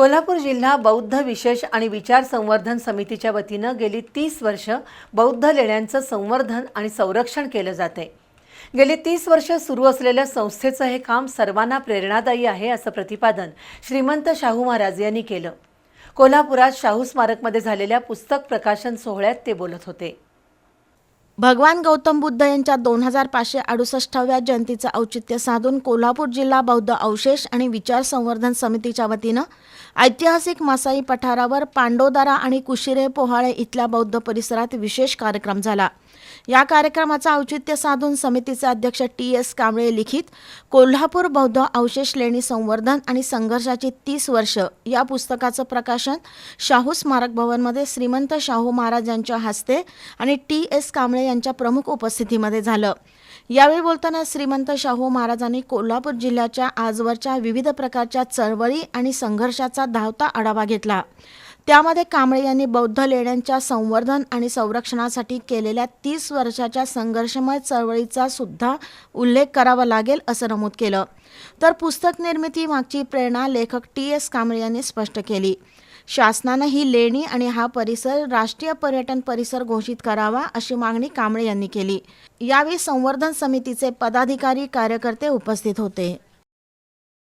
कोल्हापूर जिल्हा बौद्ध विशेष आणि विचार संवर्धन समितीच्या वतीनं गेली तीस वर्ष बौद्ध लेण्यांचं संवर्धन आणि संरक्षण केलं जाते. गेली तीस वर्ष सुरू असलेल्या संस्थेचं हे काम सर्वांना प्रेरणादायी आहे असं प्रतिपादन श्रीमंत शाहू महाराज यांनी केलं. कोल्हापुरात शाहू स्मारकमध्ये झालेल्या पुस्तक प्रकाशन सोहळ्यात ते बोलत होते. भगवान गौतम बुद्ध यांच्या दोन हजार पाचशे अडुसष्टाव्या जयंतीचं औचित्य साधून कोल्हापूर जिल्हा बौद्ध अवशेष आणि विचार संवर्धन समितीच्या वतीनं ऐतिहासिक मासाई पठारावर पांडोदारा आणि कुशिरे पोहाळे इथल्या बौद्ध परिसरात विशेष कार्यक्रम झाला. या कार्यक्रमाचं औचित्य साधून समितीचे अध्यक्ष टी एस कांबळे लिखित कोल्हापूर बौद्ध अवशेष लेणी संवर्धन आणि संघर्षाची तीस वर्ष या पुस्तकाचं प्रकाशन शाहू स्मारक भवनमध्ये श्रीमंत शाहू महाराज यांच्या हस्ते आणि टी एस कांबळे यांच्या प्रमुख उपस्थितीमध्ये झालं. यावेळी बोलताना श्रीमंत शाहू महाराजांनी कोल्हापूर जिल्ह्याच्या आजवरच्या विविध प्रकारच्या चळवळी आणि संघर्षाचा धावता आढावा घेतला. त्यामध्ये कांबळे यांनी बौद्ध लेण्यांच्या संवर्धन आणि संरक्षणासाठी केलेल्या तीस वर्षाच्या संघर्षमय चळवळीचा सुद्धा उल्लेख करावा लागेल असं नमूद केलं. तर पुस्तक निर्मिती मागची प्रेरणा लेखक टी एस कांबळे यांनी स्पष्ट केली. शासनानं ही लेणी आणि हा परिसर राष्ट्रीय पर्यटन परिसर घोषित करावा अशी मागणी कांबळे यांनी केली. यावेळी संवर्धन समितीचे पदाधिकारी कार्यकर्ते उपस्थित होते.